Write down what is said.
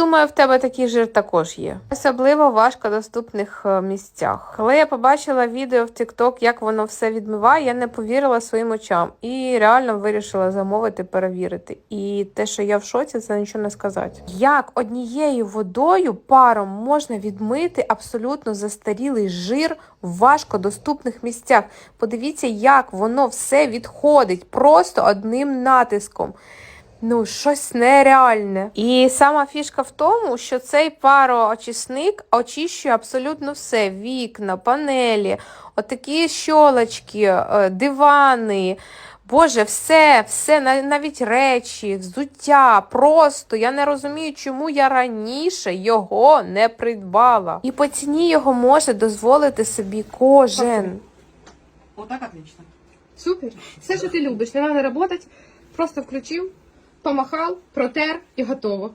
думаю, в тебе такий жир також є. Особливо в важкодоступних е, місцях. Коли я побачила відео в TikTok, як воно все відмиває, я не повірила своїм очам і реально вирішила замовити, перевірити. І те, що я в шоці, це нічого не сказати. Як однією водою паром можна відмити абсолютно застарілий жир в важкодоступних місцях? Подивіться, як воно все відходить просто одним натиском. Ну, щось нереальне. І сама фішка в тому, що цей пароочисник очищує абсолютно все: вікна, панелі, отакі щолочки, е, дивани. Боже, все, все, навіть речі, взуття, просто я не розумію, чому я раніше його не придбала. І по ціні його може дозволити собі кожен. Вот так отлично. Супер. Все, що ти любиш, не треба працювати, просто включив, помахав, протер і готово.